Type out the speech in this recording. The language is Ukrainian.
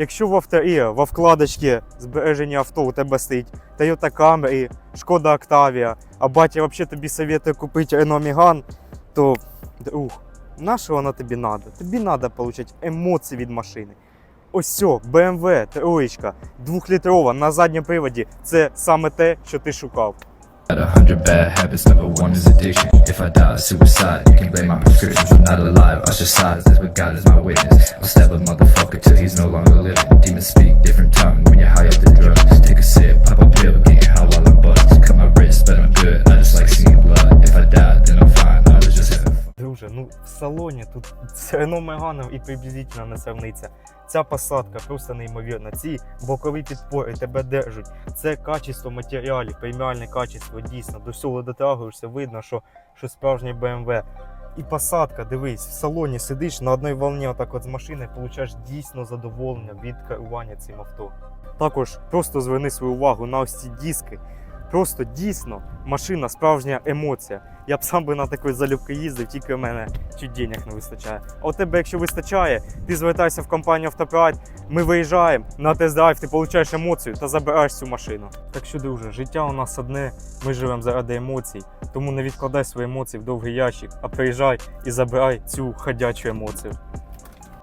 Якщо в авторі, в вкладочці збереження авто у тебе стоїть Toyota Camry, Шкода Octavia, а батя взагалі тобі советує купити Renault Megane, то друг, на що воно тобі треба? Тобі треба отримати емоції від машини. Ось все, BMW, троєчка, двохлітрова на задньому приводі. Це саме те, що ти шукав. Got a hundred bad habits, number one is addiction. If I die, suicide. You can blame my prescriptions, I'm not alive. I just Ostracized, that's what God is my witness. I'll stab a motherfucker till he's no longer living. Demons speak different tongue when you're high off the drugs. Take a having ну в салоні тут з Renault Megane і приблизительно не. Ця посадка просто неймовірна. Ці бокові підпори тебе держать. Це качество матеріалів, преміальне качество дійсно. До всього дотрагуєшся, видно, що, що справжній BMW. І посадка, дивись, в салоні сидиш на одній волні, отак от з машини, получаєш дійсно задоволення від керування цим авто. Також просто зверни свою увагу на ось ці диски. Просто дійсно машина справжня емоція. Я б сам би на такій залюбки їздив, тільки в мене чуть денег не вистачає. А у тебе, якщо вистачає, ти звертайся в компанію Автопрайд, ми виїжджаємо на тест-драйв, ти получаєш емоцію та забираєш цю машину. Так що, друже, життя у нас одне, ми живемо заради емоцій, тому не відкладай свої емоції в довгий ящик, а приїжджай і забирай цю ходячу емоцію.